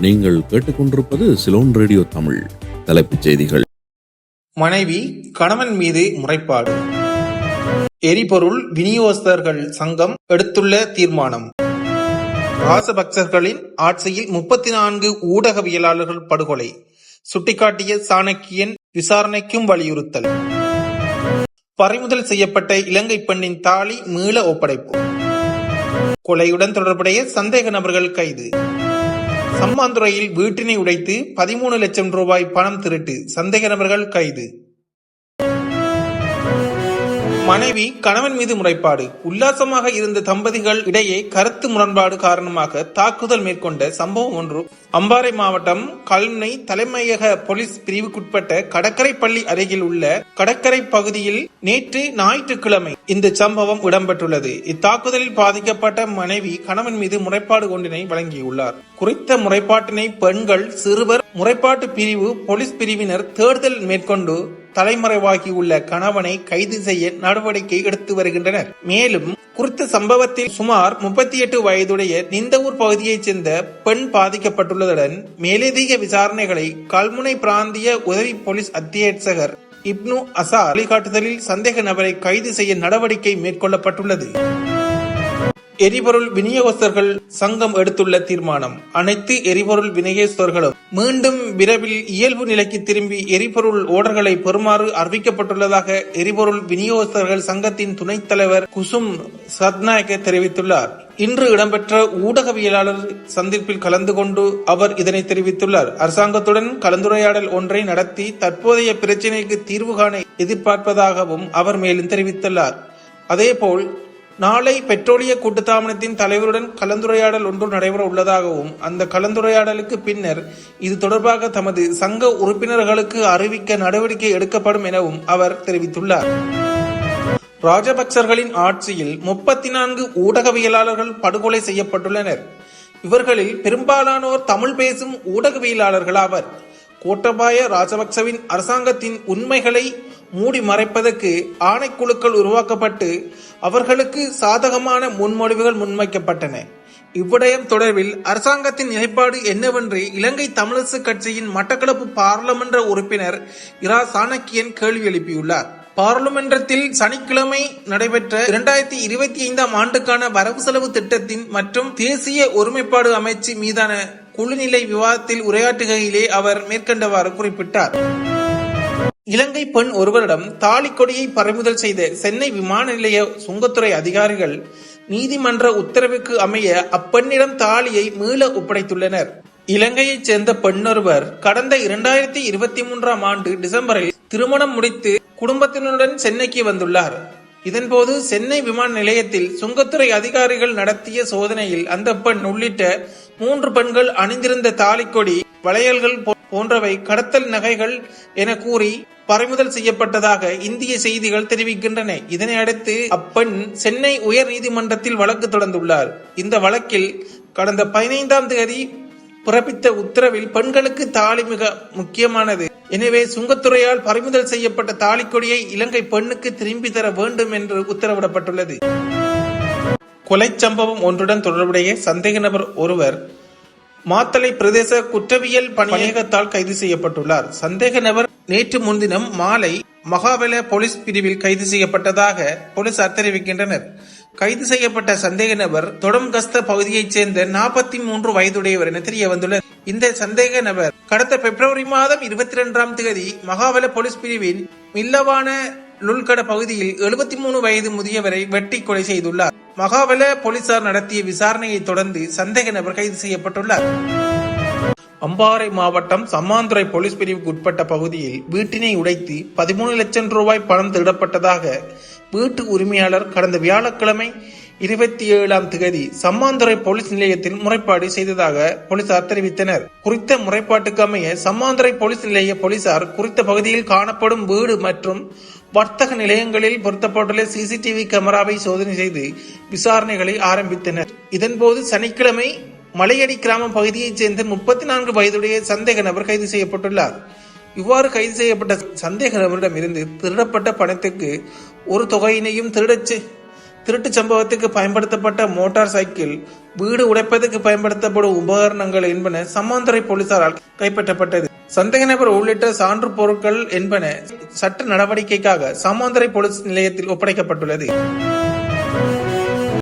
நீங்கள் கேட்டுக்கொண்டிருப்பது சிலோன் ரேடியோ தமிழ். தலைப்புச் செய்திகள். மனைவி கணவன் மீது முறைப்பாடு. எரிபொருள் விநியோகஸ்தர்கள் சங்கம் எடுத்துள்ள தீர்மானம். ராசபக்சர்களின் ஆட்சியில் முப்பத்தி நான்கு ஊடகவியலாளர்கள் படுகொலை. சுட்டிக்காட்டிய சாணக்கியன் விசாரணைக்கும் வலியுறுத்தல். பறிமுதல் செய்யப்பட்ட இலங்கை பெண்ணின் தாலி மீள ஒப்படைப்பு. கொலையுடன் தொடர்புடைய சந்தேக நபர்கள் கைது. சம்மாந்துறையில் வீட்டினை உடைத்து பதிமூணு லட்சம் ரூபாய் பணம் திருட்டு. சந்தேக நபர்கள் கைது. மனைவி கணவன் மீது முறைப்பாடு. உல்லாசமாக இருந்த தம்பதிகள் இடையே கருத்து முரண்பாடு காரணமாக தாக்குதல் மேற்கொண்ட சம்பவம் ஒன்று. அம்பாறை மாவட்டம் கல்முனை தலைமையக போலீஸ் பிரிவுக்குட்பட்ட கடற்கரை பள்ளி அருகில் உள்ள கடற்கரை பகுதியில் நேற்று ஞாயிற்றுக்கிழமை இந்த சம்பவம் இடம்பெற்றுள்ளது. இத்தாக்குதலில் பாதிக்கப்பட்ட மனைவி கணவன் மீது முறைப்பாடு ஒன்றினை வழங்கியுள்ளார். குறித்த முறைப்பாட்டினை பெண்கள் சிறுவர் முறைப்பாட்டு பிரிவு போலீஸ் பிரிவினர் தேடுதல் மேற்கொண்டு தலைமறைவாகியுள்ள கணவனை கைது செய்ய நடவடிக்கை எடுத்து வருகின்றனர். மேலும் குறித்த சம்பவத்தில் சுமார் முப்பத்தி எட்டு வயதுடைய நிந்தவூர் பகுதியைச் சேர்ந்த பெண் பாதிக்கப்பட்டுள்ளதுடன் மேலதிக விசாரணைகளை கல்முனை பிராந்திய உதவி போலீஸ் அத்தியட்சகர் இப்னு அசார் வழிகாட்டுதலில் சந்தேக நபரை கைது செய்ய நடவடிக்கை மேற்கொள்ளப்பட்டுள்ளது. எரிபொருள் விநியோகஸ்தர்கள் சங்கம் எடுத்துள்ள தீர்மானம். அனைத்து எரிபொருள் விநியோகஸ்தர்களும் மீண்டும் விரைவில் இயல்பு நிலைக்கு திரும்பி எரிபொருள் ஓடர்களை பெறுமாறு அறிவிக்கப்பட்டுள்ளதாக எரிபொருள் விநியோகஸ்தர்கள் சங்கத்தின் துணைத் தலைவர் குசும் சத்நாயக்க தெரிவித்துள்ளார். இன்று இடம்பெற்ற ஊடகவியலாளர் சந்திப்பில் கலந்து கொண்டு அவர் இதனை தெரிவித்துள்ளார். அரசாங்கத்துடன் கலந்துரையாடல் ஒன்றை நடத்தி தற்போதைய பிரச்சினைக்கு தீர்வு காண எதிர்பார்ப்பதாகவும் அவர் மேலும் தெரிவித்துள்ளார். அதேபோல் நாளை பெட்ரோலிய கூட்டுத்தாபனத்தின் தலைவருடன் கலந்துரையாடல் ஒன்று நடைபெற உள்ளதாகவும் அந்த கலந்துரையாடலுக்கு பின்னர் இது தொடர்பாக தமது சங்க உறுப்பினர்களுக்கு அறிவிக்க நடவடிக்கை எடுக்கப்படும் எனவும் அவர் தெரிவித்துள்ளார். ராஜபக்சர்களின் ஆட்சியில் முப்பத்தி நான்கு ஊடகவியலாளர்கள் படுகொலை செய்யப்பட்டுள்ளனர். இவர்களில் பெரும்பாலானோர் தமிழ் பேசும் ஊடகவியலாளர்கள் ஆவர் கோட்டபாய ராஜபக்சவின் அரசாங்கத்தின் உண்மைகளை மூடி மறைப்பதற்கு ஆணைக்குழுக்கள் உருவாக்கப்பட்டு அவர்களுக்கு சாதகமான முன்மொழிவுகள் முன்வைக்கப்பட்டன. இவ்விடயம் தொடர்பில் அரசாங்கத்தின் நிலைப்பாடு என்னவென்று இலங்கை தமிழரசு கட்சியின் மட்டக்களப்பு பாராளுமன்ற உறுப்பினர் இரா. சாணக்கியன் கேள்வி எழுப்பியுள்ளார். பாராளுமன்றத்தில் சனிக்கிழமை நடைபெற்ற இரண்டாயிரத்தி இருபத்தி ஐந்தாம் ஆண்டுக்கான வரவு செலவு திட்டத்தின் மற்றும் தேசிய ஒருமைப்பாடு அமைச்சு மீதான குழுநிலை விவாதத்தில் உரையாற்றுகையிலே அவர் மேற்கண்டவாறு குறிப்பிட்டார். இலங்கை பெண் ஒருவரிடம் தாலி கொடியை பறிமுதல் செய்த சென்னை விமான நிலைய சுங்கத்துறை அதிகாரிகள் நீதிமன்ற உத்தரவுக்கு அமைய அப்பெண்ணிடம் தாலியை மீள ஒப்படைத்துள்ளனர். இலங்கையைச் சேர்ந்த பெண்ணொருவர் கடந்த இரண்டாயிரத்தி இருபத்தி மூன்றாம் ஆண்டு டிசம்பரில் திருமணம் முடித்து குடும்பத்தினருடன் சென்னைக்கு வந்துள்ளார். இதன்போது சென்னை விமான நிலையத்தில் சுங்கத்துறை அதிகாரிகள் நடத்திய சோதனையில் அந்த பெண் உள்ளிட்ட மூன்று பெண்கள் அணிந்திருந்த தாலிக்கொடி வளையல்கள் போன்றவை கடத்தல் நகைகள் என கூறி பறிமுதல் செய்யப்பட்டதாக இந்திய செய்திகள் தெரிவிக்கின்றன. இதனையடுத்து அப்பெண் சென்னை உயர் நீதிமன்றத்தில் வழக்கு தொடர்ந்துள்ளார். இந்த வழக்கில் கடந்த பதினைந்தாம் தேதி பிறப்பித்த உத்தரவில் பெண்களுக்கு தாலி மிக முக்கியமானது. எனவே சுங்கத்துறையால் பறிமுதல் செய்யப்பட்ட தாலிக்கொடியை இலங்கை பெண்ணுக்கு திரும்பி தர வேண்டும் என்று உத்தரவிடப்பட்டுள்ளது. கொலை சம்பவம் ஒன்றுடன் தொடர்புடைய சந்தேக நபர் ஒருவர் மாத்தளை பிரதேச குற்றவியல் பணியகத்தால் கைது செய்யப்பட்டுள்ளார். சந்தேக நபர் நேற்று முன்தினம் மாலை மகாபல போலீஸ் பிரிவில் கைது செய்யப்பட்டதாக போலீசார் தெரிவிக்கின்றனர் கைது செய்யப்பட்ட சந்தேக நபர் தொடம்கஸ்த பகுதியைச் சேர்ந்த நாற்பத்தி மூன்று வயதுடையவர் என தெரிய வந்துள்ளார் இந்த சந்தேக நபர் கடந்த பிப்ரவரி மாதம் இருபத்தி இரண்டாம் தேதி மகாவல போலீஸ் பிரிவின் மில்லவான லுல்கட பகுதியில் எழுபத்தி மூணு வயது முதியவரை வெட்டி கொலை செய்துள்ளார். மகாவல போலீசார் நடத்திய விசாரணையை தொடர்ந்து சந்தேக நபர் கைது செய்யப்பட்டுள்ளார். அம்பாறை மாவட்டம் சம்மாந்துறை போலீஸ் பிரிவுக்கு உட்பட்ட பகுதியில் வீட்டினை உடைத்து பதிமூணு லட்சம் ரூபாய் பணம் திருடப்பட்டதாக வீட்டு உரிமையாளர் கடந்த வியாழக்கிழமை இருபத்தி ஏழாம் திகதி சம்மாந்துறை போலீஸ் நிலையத்தில் முறைப்பாடு செய்ததாக போலீசார் தெரிவித்தனர். குறித்த முறைப்பாட்டுக்கு அமைய சம்மாந்துறை போலீஸ் நிலைய போலீசார் குறித்த பகுதியில் காணப்படும் வீடு மற்றும் வர்த்தக நிலையங்களில் பொருத்தப்பட்டுள்ள சிசிடிவி கேமராவை சோதனை செய்து விசாரணைகளை ஆரம்பித்தனர். இதன்போது சனிக்கிழமை மலையடி கிராம பகுதியைச் சேர்ந்த முப்பத்தி நான்கு வயதுடைய சந்தேக நபர் கைது செய்யப்பட்டுள்ளார். இவ்வாறு கைது செய்யப்பட்ட சந்தேக நபரிடமிருந்து திருடப்பட்ட பணத்துக்கு ஒரு தொகையினையும் திருடச்சு திருட்டு சம்பவத்துக்கு பயன்படுத்தப்பட்ட மோட்டார் சைக்கிள் வீடு உடைப்பதற்கு பயன்படுத்தப்படும் உபகரணங்கள் என்பன சம்மாந்துறை போலீசாரால் கைப்பற்றப்பட்டது. சந்தேக நபர் உள்ளிட்ட சான்று பொருட்கள் என்பன சட்ட நடவடிக்கைக்காக சம்மாந்துறை போலீஸ் நிலையத்தில் ஒப்படைக்கப்பட்டுள்ளது.